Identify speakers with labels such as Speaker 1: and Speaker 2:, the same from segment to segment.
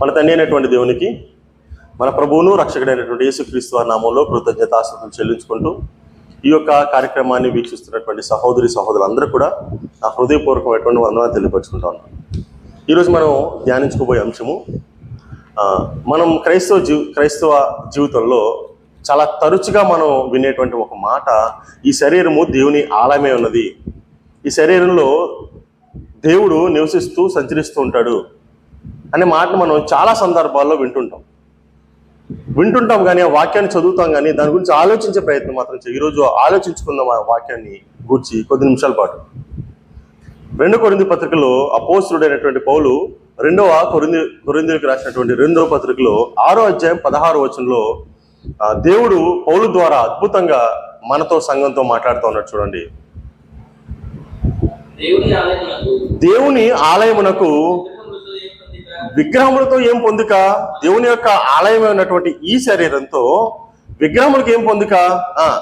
Speaker 1: మన తండ్రి అయినటువంటి దేవునికి మన ప్రభువును రక్షకుడైనటువంటి యేసుక్రీస్తు వారి నామంలో కృతజ్ఞతాస్తుతులు చెల్లించుకుంటూ ఈ యొక్క కార్యక్రమాన్ని వీక్షిస్తున్నటువంటి సహోదరి సహోదరులందరూ కూడా నా హృదయపూర్వకమైనటువంటి వందనాలు తెలియపరుచుకుంటాను ఈరోజు మనం ధ్యానించుకోబోయే అంశము మనం క్రైస్తవ జీ క్రైస్తవ జీవితంలో చాలా తరచుగా మనం వినేటువంటి ఒక మాట ఈ శరీరము దేవుని ఆలయమే ఉన్నది ఈ శరీరంలో దేవుడు నివసిస్తూ సంచరిస్తూ ఉంటాడు అనే మాట మనం చాలా సందర్భాల్లో వింటుంటాం. వింటుంటాం కానీ ఆ వాక్యాన్ని చదువుతాం కానీ దాని గురించి ఆలోచించే ప్రయత్నం మాత్రం చేయి. ఈరోజు ఆలోచించుకుందాం ఆ వాక్యాన్ని గూర్చి కొద్ది నిమిషాల పాటు. రెండో కొరింది పత్రికలో అపోస్తుడైనటువంటి పౌలు రెండవ కొరింది కొరిందులకు రాసినటువంటి రెండవ పత్రికలో ఆరో అధ్యాయం పదహారు వచనంలో దేవుడు పౌలు ద్వారా అద్భుతంగా మనతో సంఘంతో మాట్లాడుతూ ఉన్నాడు చూడండి.
Speaker 2: దేవుని ఆలయమునకు విగ్రహములతో ఏం పొందుక?
Speaker 1: దేవుని యొక్క ఆలయం ఉన్నటువంటి ఈ శరీరంతో విగ్రహములకు ఏం పొందుక? ఆ,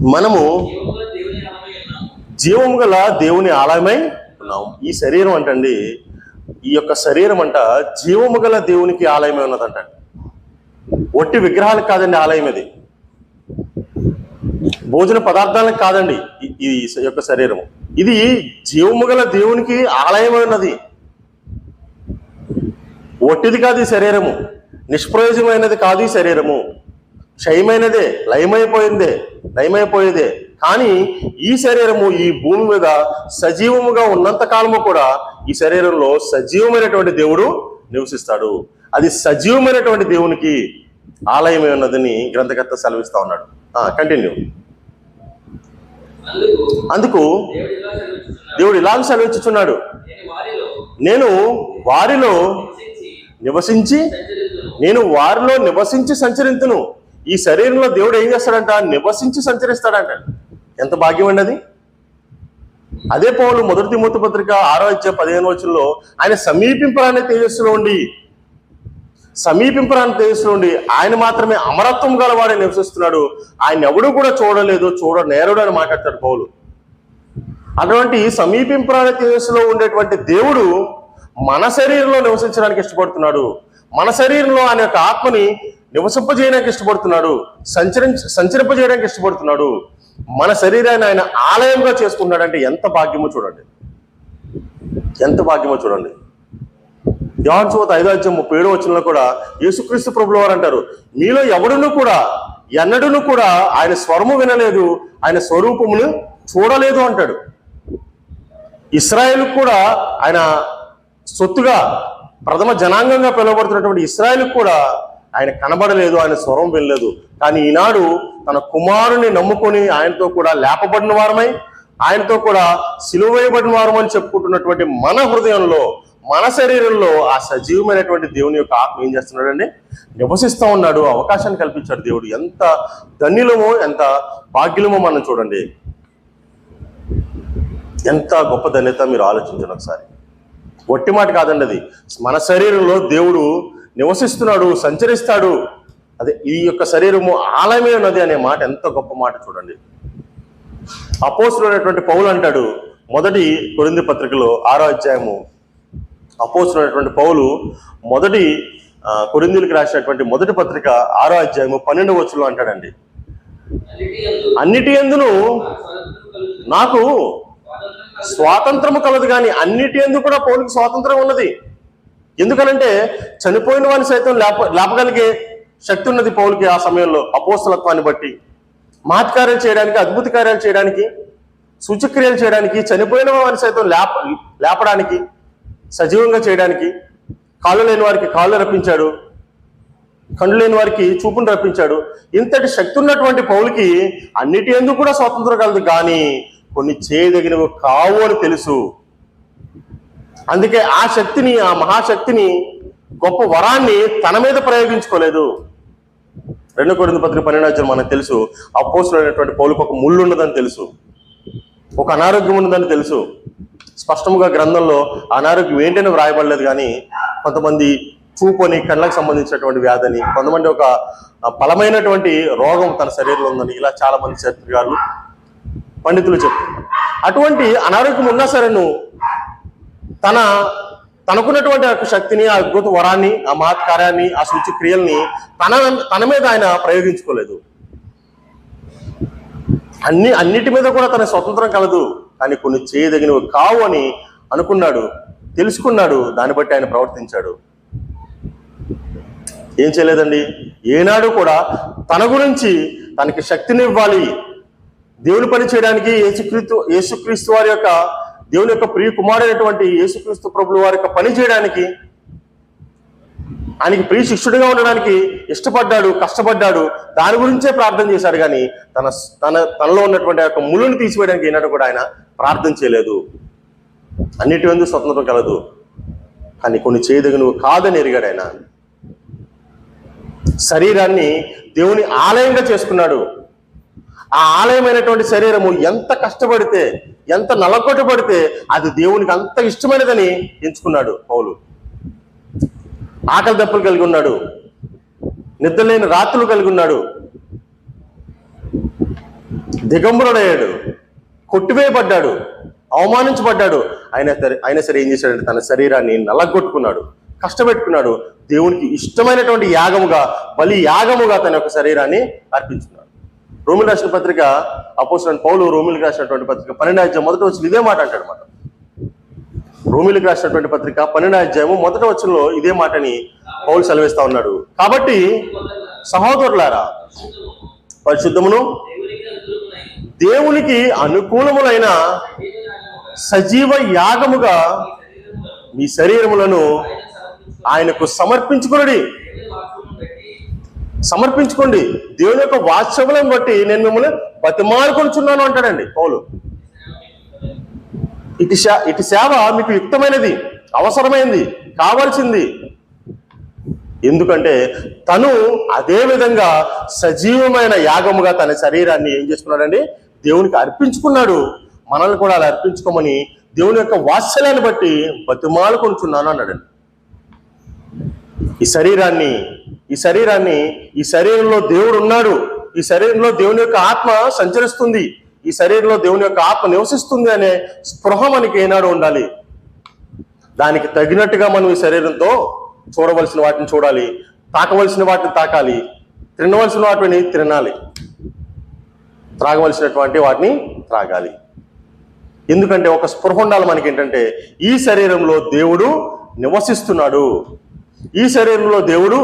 Speaker 2: మనము జీవముగల దేవుని ఆలయమై ఉన్నాము.
Speaker 1: జీవము గల దేవుని ఆలయమై ఉన్నాం ఈ శరీరం అంటండి ఈ యొక్క శరీరం అంట జీవము గల దేవునికి ఆలయమై ఉన్నదంట. ఒట్టి విగ్రహాలకు కాదండి ఆలయం ఇది. భోజన పదార్థాలకు కాదండి ఈ- ఈ యొక్క శరీరము. ఇది జీవము గల దేవునికి ఆలయం ఉన్నది ఒట్టిది కాదు ఈ శరీరము. నిష్ప్రయోజనమైనది కాదు ఈ శరీరము. క్షయమైనదే లయమైపోయిందే లయమైపోయేదే. కానీ ఈ శరీరము ఈ భూమి మీద సజీవముగా ఉన్నంత కాలము కూడా ఈ శరీరంలో సజీవమైనటువంటి దేవుడు నివసిస్తాడు. అది సజీవమైనటువంటి దేవునికి ఆలయమే ఉన్నదని గ్రంథకర్త సెలవిస్తా ఉన్నాడు. కంటిన్యూ
Speaker 2: అందుకు దేవుడు ఇలా
Speaker 1: ఇలాగ సెలవిచ్చుచున్నాడు.
Speaker 2: నేను వారిలో నివసించి
Speaker 1: నేను వారిలో నివసించి సంచరింతును. ఈ శరీరంలో దేవుడు ఏం చేస్తాడంట? నివసించి సంచరిస్తాడంట. ఎంత భాగ్యం అండి అది? అదే పౌలు మొదటి మూత పత్రిక ఆరో ఇచ్చే పదిహేను రోజుల్లో ఆయన సమీపింపడానికి తేజస్సులో ఉండి సమీపింపరాని దేశం ఉండి ఆయన మాత్రమే అమరత్వం గలవాడే నివసిస్తున్నాడు. ఆయన ఎవడు కూడా చూడలేదు చూడ నేరుడు అని మాట్లాడతాడు పౌలు. అటువంటి సమీపింపరాని దేశంలో ఉండేటువంటి దేవుడు మన శరీరంలో నివసించడానికి ఇష్టపడుతున్నాడు. మన శరీరంలో ఆయన యొక్క ఆత్మని నివసింపజేయడానికి ఇష్టపడుతున్నాడు. సంచరించ సంచరింపజేయడానికి ఇష్టపడుతున్నాడు. మన శరీరాన్ని ఆయన ఆలయంగా చేసుకున్నాడంటే ఎంత భాగ్యమో చూడండి. ఎంత భాగ్యమో చూడండి. యోహాన్ సువార్త ఐదో ముప్పై ఏడో వచ్చిన కూడా యేసుక్రీస్తు ప్రభుల వారు అంటారు మీలో ఎవడును కూడా ఎన్నడూను కూడా ఆయన స్వరము వినలేదు ఆయన స్వరూపమును చూడలేదు అంటాడు. ఇస్రాయేల్ కూడా ఆయన సొత్తుగా ప్రథమ జనాంగంగా పిలువబడుతున్నటువంటి ఇస్రాయేల్ కూడా ఆయన కనబడలేదు ఆయన స్వరం వినలేదు. కానీ ఈనాడు తన కుమారుని నమ్ముకొని ఆయనతో కూడా లేపబడిన వారమై ఆయనతో కూడా సిలువేయబడిన వారమని చెప్పుకుంటున్నటువంటి మన హృదయంలో మన శరీరంలో ఆ సజీవమైనటువంటి దేవుని యొక్క ఆత్మ ఏం చేస్తున్నాడండి నివసిస్తూ ఉన్నాడు అవకాశాన్ని కల్పించాడు దేవుడు. ఎంత ధన్యులమో ఎంత భాగ్యులమో మనం చూడండి. ఎంత గొప్ప ధన్యత మీరు ఆలోచించండి ఒకసారి. ఒట్టి మాట కాదండి అది. మన శరీరంలో దేవుడు నివసిస్తున్నాడు సంచరిస్తాడు. అదే ఈ యొక్క శరీరము ఆలయమే ఉన్నది అనే మాట ఎంత గొప్ప మాట చూడండి. అపోసుడైనటువంటి పౌలు అంటాడు మొదటి కొరింది పత్రికలో ఆరో అధ్యాయము అపోసుడైనటువంటి పౌలు మొదటి కొరిందులకు రాసినటువంటి మొదటి పత్రిక ఆరో అధ్యాయము పన్నెండు వచ్చులు అంటాడండి.
Speaker 2: అన్నిటి
Speaker 1: ఎందును
Speaker 2: నాకు
Speaker 1: స్వాతంత్రము కలదు కానీ అన్నిటి ఎందు కూడా పౌరులకు స్వాతంత్రం ఉన్నది. ఎందుకనంటే చనిపోయిన వాడిని సైతం లేప లేపగలిగే శక్తి ఉన్నది పౌలకి ఆ సమయంలో అపోస్తలత్వాన్ని బట్టి. మహత్కార్యాలు చేయడానికి అద్భుత కార్యాలు చేయడానికి సూచక్రియలు చేయడానికి చనిపోయిన వారిని సైతం లేప లేపడానికి సజీవంగా చేయడానికి కాళ్ళు లేని వారికి కాళ్ళు రప్పించాడు కళ్ళు లేని వారికి చూపును రప్పించాడు. ఇంతటి శక్తి ఉన్నటువంటి పౌలకి అన్నిటి ఎందుకు కూడా స్వాతంత్రం కలదు? కానీ కొన్ని చేయదగినవి కావు అని తెలుసు. అందుకే ఆ శక్తిని ఆ మహాశక్తిని గొప్ప వరాన్ని తన మీద ప్రయోగించుకోలేదు. రెండు కొరింది పత్రిక పన్నెండు మనకు తెలుసు. అపోసులైనటువంటి పౌలకు ఒక ముళ్ళు ఉన్నదని తెలుసు. ఒక అనారోగ్యం ఉన్నదని తెలుసు. స్పష్టంగా గ్రంథంలో అనారోగ్యం ఏంటని వ్రాయబడలేదు కానీ కొంతమంది చూపు అని కళ్ళకు సంబంధించినటువంటి వ్యాధని కొంతమంది ఒక బలమైనటువంటి రోగం తన శరీరంలో ఉందని ఇలా చాలా మంది చరిత్రకారులు పండితులు చెప్తున్నారు. అటువంటి అనారోగ్యం ఉన్నా సరే నువ్వు తన తనకున్నటువంటి ఆ శక్తిని ఆ అద్భుత వరాన్ని ఆ మహత్కార్యాన్ని ఆ సూచి క్రియల్ని తన తన మీద ఆయన ప్రయోగించుకోలేదు. అన్ని అన్నిటి మీద కూడా తన స్వతంత్రం కలదు. కానీ కొన్ని చేయదగినవి కావు అని అనుకున్నాడు తెలుసుకున్నాడు దాన్ని బట్టి ఆయన ప్రవర్తించాడు. ఏం చేయలేదండి? ఏనాడు కూడా తన గురించి తనకి శక్తిని ఇవ్వాలి దేవుని పని చేయడానికి యేసుక్రీస్తు యేసుక్రీస్తు వారి యొక్క దేవుని యొక్క ప్రియ కుమారుడైనటువంటి యేసుక్రీస్తు ప్రభుల వారి యొక్క పని చేయడానికి ఆయనకి ప్రియ శిష్యుడిగా ఉండడానికి ఇష్టపడ్డాడు కష్టపడ్డాడు దాని గురించే ప్రార్థన చేశాడు కానీ తన తన తనలో ఉన్నటువంటి యొక్క ముళ్ళుని తీసివేయడానికి ఏనాడు కూడా ఆయన ప్రార్థన చేయలేదు. అన్నిటి ముందు స్వతంత్రం కలదు. కానీ కొన్ని చేయదగినవి కాదని ఎరిగాడు ఆయన. శరీరాన్ని దేవుని ఆలయంగా చేసుకున్నాడు. ఆ ఆలయమైనటువంటి శరీరము ఎంత కష్టపడితే ఎంత నలగొట్టబడితే అది దేవునికి అంత ఇష్టమైనదని ఎంచుకున్నాడు పౌలు. ఆకలి దప్పులు కలిగి ఉన్నాడు. నిద్రలేని రాత్రులు కలిగి ఉన్నాడు. దిగంబరుడయ్యాడు. కొట్టివేయబడ్డాడు. అవమానించబడ్డాడు. అయినా సరే అయినా సరే ఏం చేశాడంటే తన శరీరాన్ని నలగొట్టుకున్నాడు. కష్టపెట్టుకున్నాడు. దేవునికి ఇష్టమైనటువంటి యాగముగా బలి యాగముగా తన యొక్క శరీరాన్ని అర్పించుకున్నాడు. రోమిల్ రాసిన పత్రిక అపోసిన పౌలు రోమిల్ రాసినటువంటి పత్రిక పన్నెండు అధ్యాయం మొదటి వచ్చి ఇదే మాట అంటాడు మాట రోమిల్కి రాసినటువంటి పత్రిక పన్నెండు అధ్యాయము మొదటి వచ్చంలో ఇదే మాటని పౌలు సెలవిస్తా ఉన్నాడు. కాబట్టి సహోదరులారా పరిశుద్ధమును
Speaker 2: దేవునికి అనుకూలములైన
Speaker 1: సజీవ యాగముగా మీ శరీరములను ఆయనకు సమర్పించుకునడి. సమర్పించుకోండి. దేవుని యొక్క వాత్సవ్యం బట్టి నేను మిమ్మల్ని బతిమాలుకొనిచున్నాను అంటాడండి పౌలు. ఇటు శా ఇటు సేవ మీకు యుక్తమైనది అవసరమైంది కావాల్సింది. ఎందుకంటే తను అదే విధంగా సజీవమైన యాగముగా తన శరీరాన్ని ఏం చేసుకున్నాడండి? దేవునికి అర్పించుకున్నాడు. మనల్ని కూడా అలా అర్పించుకోమని దేవుని యొక్క వాత్సల్యాన్ని బట్టి బతిమాలుకొనుచున్నాను అన్నాడండి. ఈ శరీరాన్ని ఈ శరీరాన్ని ఈ శరీరంలో దేవుడు ఉన్నాడు. ఈ శరీరంలో దేవుని యొక్క ఆత్మ సంచరిస్తుంది. ఈ శరీరంలో దేవుని యొక్క ఆత్మ నివసిస్తుంది అనే స్పృహ మనకి ఏనాడు ఉండాలి. దానికి తగినట్టుగా మనం ఈ శరీరంతో చూడవలసిన వాటిని చూడాలి తాకవలసిన వాటిని తాకాలి తినవలసిన వాటిని తినాలి త్రాగవలసినటువంటి వాటిని త్రాగాలి. ఎందుకంటే ఒక స్పృహ ఉండాలి మనకి ఏంటంటే ఈ శరీరంలో దేవుడు నివసిస్తున్నాడు. ఈ శరీరంలో దేవుడు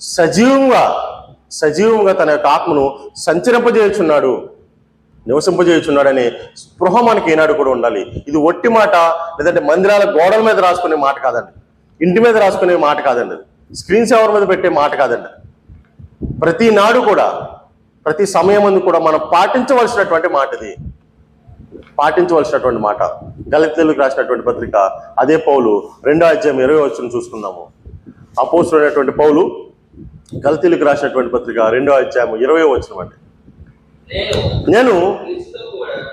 Speaker 1: సజీవంగా సజీవంగా తన యొక్క ఆత్మను సంచరింపజేయుచున్నాడు. నివసింపజేయుచున్నాడనే స్పృహ మనకి ఏనాడు కూడా ఉండాలి. ఇది ఒట్టి మాట లేదంటే మందిరాల గోడల మీద రాసుకునే మాట కాదండి. ఇంటి మీద రాసుకునే మాట కాదండి. అది. స్క్రీన్ సేవర్ మీద పెట్టే మాట కాదండి. ప్రతి నాడు కూడా ప్రతి సమయం కూడా మనం పాటించవలసినటువంటి మాట ఇది. పాటించవలసినటువంటి మాట. దళితులకు రాసినటువంటి పత్రిక అదే పౌలు రెండో అధ్యాయం ఇరవై వచ్చిన చూసుకుందాము. అపోసుడైనటువంటి పౌలు గలితీలకు రాసినటువంటి పత్రిక రెండో అధ్యాయం ఇరవై వచ్చిన అండి.
Speaker 2: నేను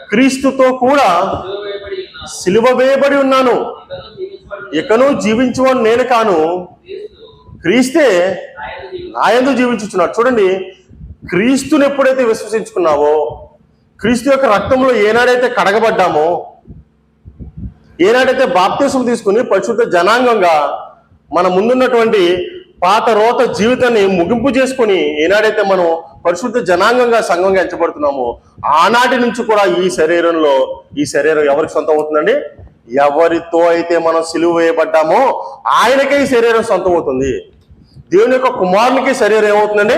Speaker 2: క్రీస్తుతో కూడా సిలువ వేయబడి ఉన్నాను. ఇకను జీవించబడి
Speaker 1: నేను కాను
Speaker 2: క్రీస్తు
Speaker 1: క్రీస్తే
Speaker 2: ఆయన
Speaker 1: నాయందు జీవించుచున్నాడు చూడండి క్రీస్తుని ఎప్పుడైతే విశ్వసించుకున్నావో క్రీస్తు యొక్క రక్తంలో ఏనాడైతే కడగబడ్డామో ఏనాడైతే బాప్తీసం తీసుకుని పరిశుద్ధ జనాంగంగా మన ముందున్నటువంటి పాత రోత జీవితాన్ని ముగింపు చేసుకొని ఏనాడైతే మనం పరిశుద్ధ జనాంగంగా సంఘంగా ఎంచబడుతున్నామో. ఆనాటి నుంచి కూడా ఈ శరీరంలో ఈ శరీరం ఎవరికి సొంతం అవుతుందండి? ఎవరితో అయితే మనం సిలువ వేయబడ్డామో ఆయనకే ఈ శరీరం సొంతం అవుతుంది. దేవుని యొక్క కుమారునికి శరీరం ఏమవుతుందండి?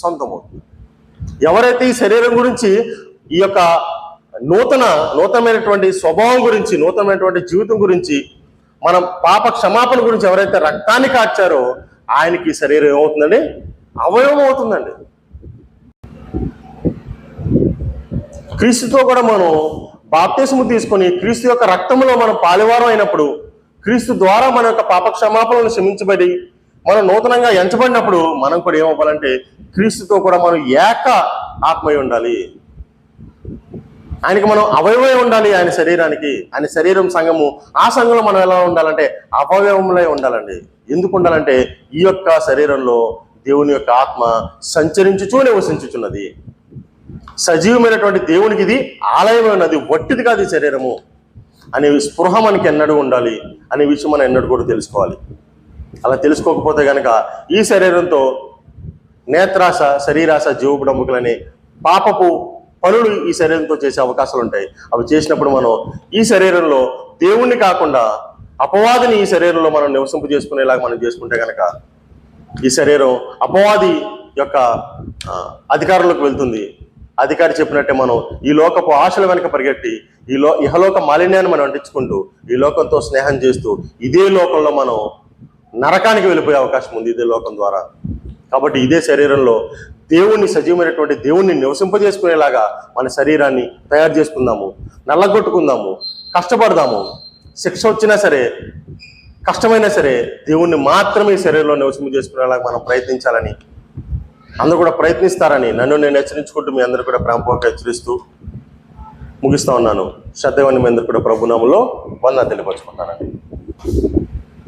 Speaker 1: సొంతం అవుతుంది. ఎవరైతే ఈ శరీరం గురించి ఈ యొక్క నూతన నూతనమైనటువంటి స్వభావం గురించి నూతనమైనటువంటి జీవితం గురించి మనం పాప క్షమాపణ గురించి ఎవరైతే రక్తాన్ని కార్చారో ఆయనకి శరీరం ఏమవుతుందండి? అవయవం అవుతుందండి. క్రీస్తుతో కూడా మనం బాప్తిసము తీసుకొని క్రీస్తు యొక్క రక్తంలో మనం పాలివారం అయినప్పుడు క్రీస్తు ద్వారా మన యొక్క పాప క్షమాపణలను క్షమించబడి మనం నూతనంగా ఎంచబడినప్పుడు మనం కూడా ఏమవ్వాలంటే క్రీస్తుతో కూడా మనం ఏక ఆత్మయ ఉండాలి. ఆయనకి మనం అవయవే ఉండాలి ఆయన శరీరానికి. ఆయన శరీరం సంఘము ఆ సంఘంలో మనం ఎలా ఉండాలంటే అవయవములై ఉండాలండి. ఎందుకు ఉండాలంటే ఈ యొక్క శరీరంలో దేవుని యొక్క ఆత్మ సంచరించుచూ నివసించుచున్నది. సజీవమైనటువంటి దేవునికి ఇది ఆలయమే ఉన్నది వట్టిది కాదు ఈ శరీరము. అనే స్పృహ మనకి ఎన్నడూ ఉండాలి. అనే విషయం మనం ఎన్నడూ కూడా తెలుసుకోవాలి. అలా తెలుసుకోకపోతే కనుక ఈ శరీరంతో నేత్రాశ శరీరాశ జీవబుడముకలని పాపపు పనులు ఈ శరీరంతో చేసే అవకాశాలు ఉంటాయి. అవి చేసినప్పుడు మనం ఈ శరీరంలో దేవుణ్ణి కాకుండా అపవాదిని ఈ శరీరంలో మనం నివసింపు చేసుకునేలాగా మనం చేసుకుంటే కనుక ఈ శరీరం అపవాది యొక్క అధికారంలోకి వెళ్తుంది. అధికారి చెప్పినట్టే మనం ఈ లోకపు ఆశల వెనక పరిగెట్టి ఈ లో ఇహలోక మాలిన్యాన్ని మనం అంటించుకుంటూ ఈ లోకంతో స్నేహం చేస్తూ ఇదే లోకంలో మనం నరకానికి వెళ్ళిపోయే అవకాశం ఉంది ఇదే లోకం ద్వారా. కాబట్టి ఇదే శరీరంలో దేవుణ్ణి సజీవమైనటువంటి దేవుణ్ణి నివసింపజేసుకునేలాగా మన శరీరాన్ని తయారు చేసుకుందాము నల్లగొట్టుకుందాము కష్టపడదాము. శిక్ష వచ్చినా సరే కష్టమైనా సరే దేవుణ్ణి మాత్రమే ఈ శరీరంలో నివసింప చేసుకునేలాగా మనం ప్రయత్నించాలని అందరూ కూడా ప్రయత్నిస్తారని నన్ను నేను హెచ్చరించుకుంటూ మీ అందరూ కూడా ప్రేమపూర్వక హెచ్చరిస్తూ ముగిస్తా ఉన్నాను. శ్రద్ధగా మీ అందరూ కూడా ప్రభునామంలో వంద తెలియపరుచుకుంటానండి